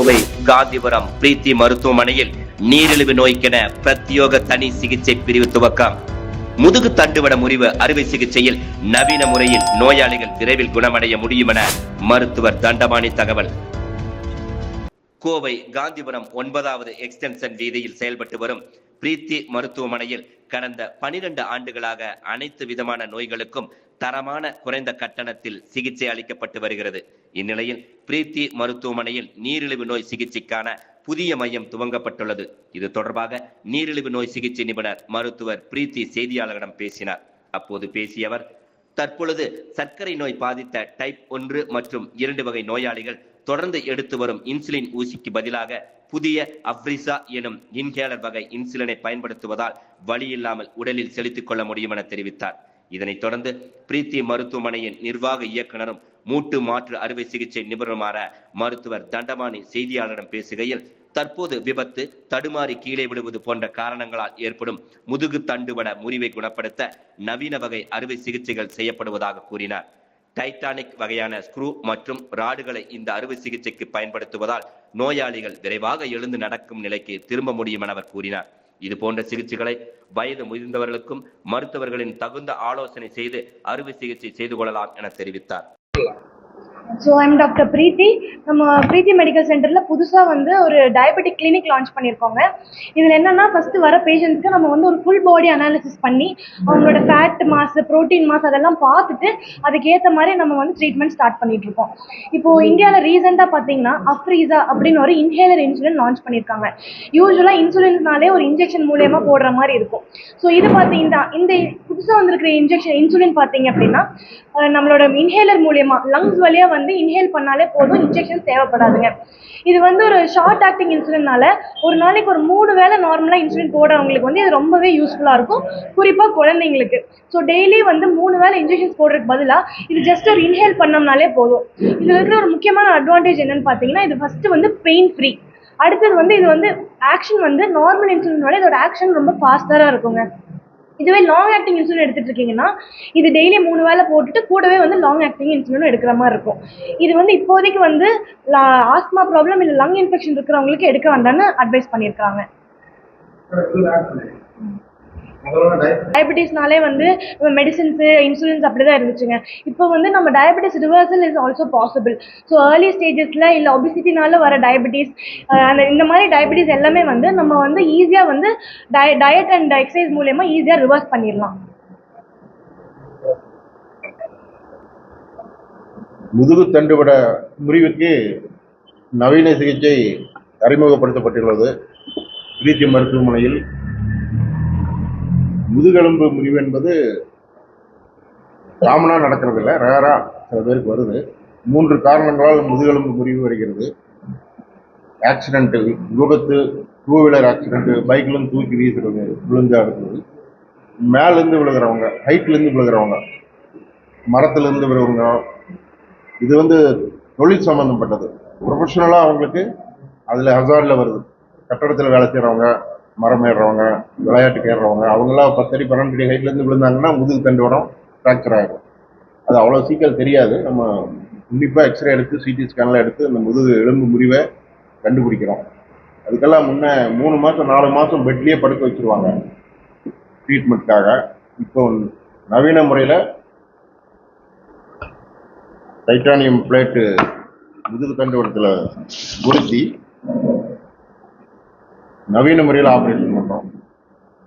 கோவை காந்திபுரம் பிரீத்தி மருத்துவமனையில் நீரிழிவு நோய்க்கென பிரத்யோக தனி சிகிச்சை பிரிவு துவக்கம். முதுகு தண்டுவட முறிவு அறுவை சிகிச்சையில் நவீன முறையில் நோயாளிகள் விரைவில் குணமடைய முடியும் என மருத்துவர் தண்டபாணி தகவல். கோவை காந்திபுரம் ஒன்பதாவது எக்ஸ்டென்ஷன் வீதியில் செயல்பட்டு வரும் பிரீத்தி மருத்துவமனையில் கடந்த பனிரெண்டு ஆண்டுகளாக அனைத்து விதமான நோய்களுக்கும் தரமான குறைந்த கட்டணத்தில் சிகிச்சை அளிக்கப்பட்டு வருகிறது. இந்நிலையில் பிரீத்தி மருத்துவமனையில் நீரிழிவு நோய் சிகிச்சைக்கான புதிய மையம் துவங்கப்பட்டுள்ளது. இது தொடர்பாக நீரிழிவு நோய் சிகிச்சை நிபுணர் மருத்துவர் பிரீத்தி செய்தியாளர்களிடம் பேசினார். அப்போது பேசிய அவர் தற்பொழுது சர்க்கரை நோய் பாதித்த டைப் ஒன்று மற்றும் இரண்டு வகை நோயாளிகள் தொடர்ந்து எடுத்து வரும் இன்சுலின் ஊசிக்கு பதிலாக புதிய அப்ரிசா எனும் இன்ஹேலர் வகை இன்சுலினை பயன்படுத்துவதால் வழியில்லாமல் இல்லாமல் உடலில் செலுத்திக் கொள்ள முடியும் என தெரிவித்தார். இதனைத் தொடர்ந்து பிரீத்தி மருத்துவமனையின் நிர்வாக இயக்குனரும் மூட்டு மாற்று அறுவை சிகிச்சை நிபுணருமான மருத்துவர் தண்டபாணி செய்தியாளரிடம் பேசுகையில் தற்போது விபத்து தடுமாறி கீழே விழுவது போன்ற காரணங்களால் ஏற்படும் முதுகு தண்டுவட முறிவை குணப்படுத்த நவீன வகை அறுவை சிகிச்சைகள் செய்யப்படுவதாக கூறினார். டைட்டானிக் வகையான ஸ்க்ரூ மற்றும் ராடுகளை இந்த அறுவை சிகிச்சைக்கு பயன்படுத்துவதால் நோயாளிகள் விரைவாக எழுந்து நடக்கும் நிலைக்கு திரும்ப முடியும் என அவர் கூறினார். இது போன்ற சிகிச்சைகளை வயது முதிர்ந்தவர்களுக்கும் மருத்துவர்களின் தகுந்த ஆலோசனை செய்து அறுவை சிகிச்சை செய்து கொள்ளலாம் என தெரிவித்தார். ஸோ ஐம் டாக்டர் பிரீத்தி நம்ம பிரீத்தி மெடிக்கல் சென்டரில் புதுசாக வந்து ஒரு டயபெட்டிக் கிளினிக் லான்ச் பண்ணியிருக்கோங்க இதில் என்னென்னா ஃபஸ்ட்டு வர பேஷண்ட்ஸ்க்கு நம்ம வந்து ஒரு ஃபுல் பாடி அனாலிசிஸ் பண்ணி அவங்களோட ஃபேட் மாஸ் ப்ரோட்டீன் மாஸ் அதெல்லாம் பார்த்துட்டு அதுக்கேற்ற மாதிரி நம்ம வந்து ட்ரீட்மெண்ட் ஸ்டார்ட் பண்ணிட்டு இருக்கோம் இப்போது இந்தியாவில் ரீசெண்டாக பார்த்தீங்கன்னா அஃப்ரீசா அப்படின்னு ஒரு இன்ஹேலர் இன்சுலின் லான்ச் பண்ணியிருக்காங்க யூஸ்வலாக இன்சுலின்னாலே ஒரு இன்ஜெக்ஷன் மூலியமாக போடுற மாதிரி இருக்கும். ஸோ இது பார்த்தீங்கன்னா இந்த புதுசாக வந்திருக்கிற இன்ஜெக்ஷன் இன்சுலின் பார்த்தீங்க அப்படின்னா நம்மளோட இன்ஹேலர் மூலயமா லங்ஸ் வழியாக வந்து இன்ஹேல் பண்ணாலே போதும் இன்ஜெக்ஷன் தேவைப்படாதுங்க. இது வந்து ஒரு ஷார்ட் ஆக்டிங் இன்சுலின்னால ஒரு நாளைக்கு ஒரு மூணு வேளை நார்மலாக இன்சுலின் போடுறவங்களுக்கு வந்து இது ரொம்பவே யூஸ்ஃபுல்லாக இருக்கும். குறிப்பாக குழந்தைங்களுக்கு. ஸோ டெய்லி வந்து மூணு வேளை இன்ஜெக்ஷன்ஸ் போடுறதுக்கு பதிலாக இது ஜஸ்ட் ஒரு இன்ஹேல் பண்ணோம்னாலே போதும். இதில் இருக்கிற ஒரு முக்கியமான அட்வான்டேஜ் என்னன்னு பார்த்தீங்கன்னா இது ஃபஸ்ட்டு வந்து பெயின் ஃப்ரீ அடுத்தது வந்து இது வந்து ஆக்ஷன் வந்து நார்மல் இன்சுலினோட இதோட ஆக்ஷன் ரொம்ப ஃபாஸ்டராக இருக்குங்க. இதுவே லாங் ஆக்டிங் இன்சுலின் எடுத்துட்டு இருக்கீங்கன்னா இது டெய்லி மூணு வேளை போட்டுட்டு கூடவே வந்து லாங் ஆக்டிங் இன்சுலினும் எடுக்கிற மாதிரி இருக்கும். இது வந்து இப்போதைக்கு வந்து ஆஸ்மா ப்ராப்ளம் இல்லை லங் இன்ஃபெக்ஷன் இருக்கிறவங்களுக்கு எடுக்க வேண்டாம்னு அட்வைஸ் பண்ணியிருக்காங்க டயபெட்டிஸ்னாலே வந்து மெடிசின்ஸு இன்சுலின்ஸ் அப்படி தான் இருந்துச்சுங்க. இப்போ வந்து நம்ம diabetes reversal is also possible so early ஸ்டேஜஸில் இல்லை ஒபிசிட்டினால வர டயபெட்டிஸ் அந்த இந்த மாதிரி டயபெட்டிஸ் எல்லாமே வந்து நம்ம வந்து ஈஸியாக வந்து டய டயட் அண்ட் எக்ஸசைஸ் மூலயமா ஈஸியாக ரிவர்ஸ் பண்ணிடலாம். முதுகு தண்டுவட முறிவுக்கு நவீன சிகிச்சை அறிமுகப்படுத்தப்பட்டுள்ளது. பிரீத்தி மருத்துவமனையில் முதுகெலும்பு முறிவு என்பது காமனாக நடக்கிறதில்ல. ரேராக சில பேருக்கு வருது. மூன்று காரணங்களால் முதுகெலும்பு முறிவு வருகிறது ஆக்சிடென்ட்டு விபத்து டூ வீலர் ஆக்சிடென்ட்டு பைக்லேருந்து தூக்கி வீசுறது விழுந்தா இருக்கிறது மேலேருந்து விழுகிறவங்க ஹைட்லேருந்து விழுகிறவங்க மரத்துலேருந்து விழுகிறவங்க இது வந்து தொழில் சம்மந்தப்பட்டது ப்ரொஃபஷனலாக அவங்களுக்கு அதில் ஹசார்டில் வருது. கட்டடத்தில் வேலை செய்கிறவங்க மரம் ஏறுறவங்க விளையாட்டுக்கு ஏறுறவங்க அவங்களாம் பத்தடி பன்னெண்டு அடி ஹைட்லேருந்து விழுந்தாங்கன்னா முதுகு தண்டு வடம் ஃப்ராக்சர் ஆகிடும் அது அவ்வளோ சீக்கிரம் தெரியாது. நம்ம உன்னிப்பாக எக்ஸ்ரே எடுத்து சிடி ஸ்கேனில் எடுத்து அந்த முதுகு எலும்பு முறிவை கண்டுபிடிக்கிறோம். அதுக்கெல்லாம் முன்னே மூணு மாதம் நாலு மாதம் பெட்லேயே படுக்க வச்சுருவாங்க. ட்ரீட்மெண்ட்காக இப்போ நவீன முறையில் டைட்டானியம் பிளேட்டு முதுகு தண்டுவடத்தில் பொருத்தி நவீன முறையில் ஆப்ரேஷன் பண்ணுறோம்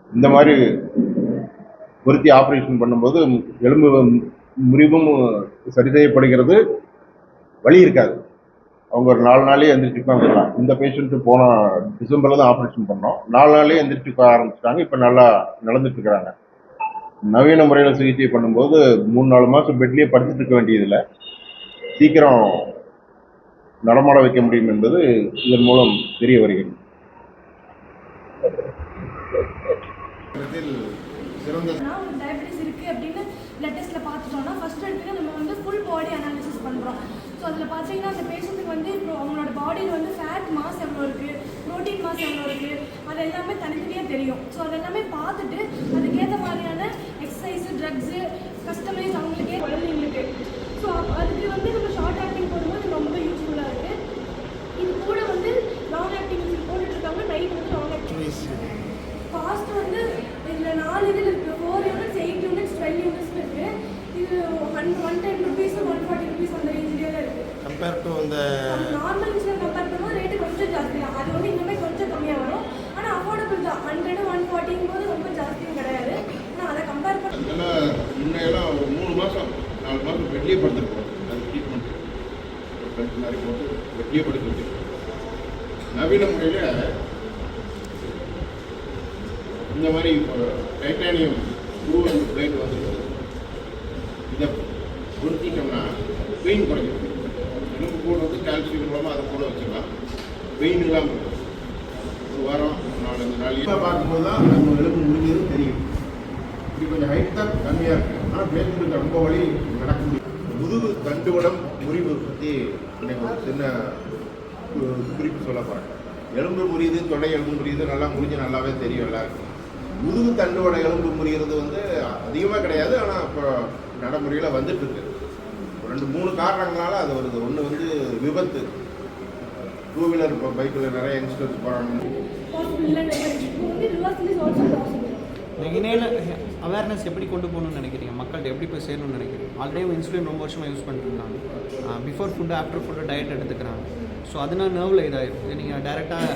இந்த மாதிரி பொருத்தி ஆப்ரேஷன் பண்ணும்போது எலும்பு முறிவும் சரி செய்யப்படுகிறது. வழி இருக்காது. அவங்க ஒரு நாலு நாளே எந்திரிச்சு இந்த பேஷண்ட்டு போன டிசம்பரில் தான் ஆப்ரேஷன் பண்ணோம். நாலு நாளே எந்திரிச்சு ஆரம்பிச்சிட்டாங்க. இப்போ நல்லா நடந்துட்டுருக்குறாங்க நவீன முறையில் சிகிச்சை பண்ணும்போது மூணு நாலு மாதம் பெட்லேயே படுத்துட்டு இருக்க வேண்டியதில்லை. சீக்கிரம் நடமாட வைக்க முடியும் என்பது இதன் மூலம் தெரிய வருகிறது. சிறந்த டயபெட்டிஸ் இருக்குது அப்படின்னு பிளட் டெஸ்ட்டில் பார்த்துட்டோம்னா ஃபர்ஸ்ட் எடுத்துட்டு நம்ம வந்து ஃபுல் பாடி அனாலிசிஸ் பண்ணுறோம் ஸோ அதில் பார்த்தீங்கன்னா அந்த பேஷண்ட்டுக்கு வந்து இப்போ அவங்களோட பாடியில் வந்து ஃபேட் மாஸ் எவ்வளோ இருக்குது ப்ரோட்டீன் மாஸ் எவ்வளோ இருக்குது அது எல்லாமே தனித்தனியாக தெரியும். ஸோ அதெல்லாமே பார்த்துட்டு அதுக்கேற்ற மாதிரியான எக்ஸசைஸு ட்ரக்ஸு கஸ்டமைஸ் அவங்களுக்கே குழந்தைங்களுக்கு ஸோ அதுக்கு வந்து நம்ம ஷார்ட் ஆக்டிங் போடும்போது ரொம்ப யூஸ்ஃபுல்லாக இருக்குது இது கூட வந்து லாங் ஆக்டிங் போட்டுட்டு இருக்காங்க நைட் வந்து லாங் ஆக்டிங் காஸ்ட் வந்து இதில் நாலு இதில் இருக்குது four units eight units twelve units இருக்குது இது one one ten rupees one forty rupees அந்த ரேஞ்சிலே தான் இருக்குது கம்பேர் டு இந்த நார்மல் இன்சூரன்ஸ் கம்பேர் பண்ணும்போது ரேட்டு கொஞ்சம் ஜாஸ்தி தான். அது வந்து இன்னுமே கொஞ்சம் கம்மியாக வரும். ஆனால் அஃபோர்டபுள் தான். ஹண்ட்ரட் ஒன் ஃபார்ட்டிங்கும் போது ரொம்ப ஜாஸ்தியும் கிடையாது. ஆனால் அதை கம்பேர் பண்ண முன்னையெல்லாம் ஒரு மூணு மாதம் நாலு மாதம் வெளியே படுத்துருப்போம் அது ட்ரீட்மெண்ட் பெல்ட் மாதிரி போட்டு வெளியே படுத்துருக்கு நவீன முறையில் இந்த மாதிரி டைட்டானியம் ப்ளூ அண்ட் பிளேட் வந்துருக்கு இதை பொருத்திட்டோம்னா பெயின் எலும்பு கூட வந்து கால்சியம் மூலமாக அதை கூட வச்சுக்கலாம். பெயின் இல்லாமல் இருக்கும் ஒரு வாரம் நாலஞ்சு நாள். பார்க்கும்போது தான் நம்ம எலும்பு முடிஞ்சது தெரியும். இது கொஞ்சம் ஹைட் தான் கம்மியாக இருக்கு. ஆனால் பேசுறதுக்கு ரொம்ப வழி நடக்க முடியும் முதுகு தண்டுவடம் முறிவு பற்றி எனக்கு ஒரு சின்ன குறிப்பு சொல்ல போகிறேன் எலும்பு முறியுது தொடை எலும்பு முறியுது நல்லா முறிஞ்சு நல்லாவே தெரியும் எல்லாருக்கும். முதுகு தண்டுவட எலும்பு முறிகிறது வந்து அதிகமாக கிடையாது. ஆனால் இப்போ நடைமுறையில் வந்துட்டு இருக்கு. ரெண்டு மூணு காரணங்களால அது வருது. ஒன்று வந்து விபத்து. டூ வீலர் இப்போ பைக்கில் நிறைய யங்ஸ்டர்ஸ் போகிறாங்க இணையில அவேர்னஸ் எப்படி கொண்டு போகணும்னு நினைக்கிறீங்க? மக்கள்கிட்ட எப்படி போய் சேரணும்னு நினைக்கிறீங்க? ஆல்ரெடி இன்சுலின் ரொம்ப வருஷமாக யூஸ் பண்ணிட்டு இருந்தாங்க before food after food diet எடுத்துக்கிறாங்க. ஸோ அதனால நர்வில் இதாகிடும் இது நீங்கள் டேரெக்டாக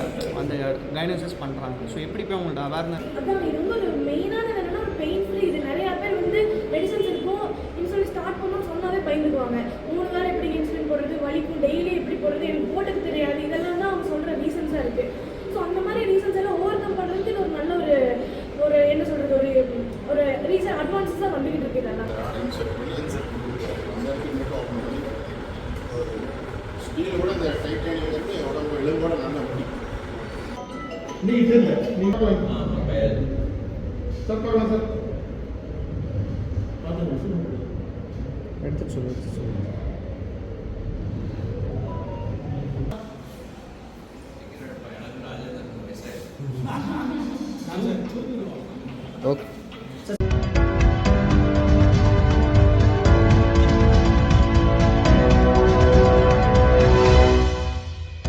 அந்த கைனசிஸ் பண்ணுறாங்க ஸோ எப்படி போய் அவங்கள்ட்ட அவேர்னஸ் அதான் இது வந்து ஒரு மெயினான என்னன்னா ஒரு பெயின் ஃப்ரீ இது நிறைய பேர் வந்து மெடிசன்ஸ் இருக்கும் இன்சுலின் ஸ்டார்ட் பண்ணணும்னு சொன்னாலே பயந்துக்குவாங்க. மூணு வேளை எப்படி இன்சுலின் போடுறது வலிக்கும் டெய்லி எப்படி போடுறது எனக்கு போட்டது தெரியாது. இதெல்லாம் தான் அவங்க சொல்ற ரீசன்ஸாக இருக்கு. ஸோ அந்த மாதிரி ரீசன்ஸ் எல்லாம் ஓவர் கம் பண்ணுறதுக்கு ஒரு நல்ல ஒரு ஒரு என்ன சொல்றது ஒரு ஒரு ரீசன் அட்வான்ஸஸாக வந்துகிட்டு இருக்கு இதெல்லாம். ஸ்டீல் கூட இந்த டைட்டானியம் வந்து உடம்பு எலும்போட நல்ல முடி சார் பார்க்கலாம் சார் எடுத்து சொல்லு எடுத்து சொல்லு ஓகே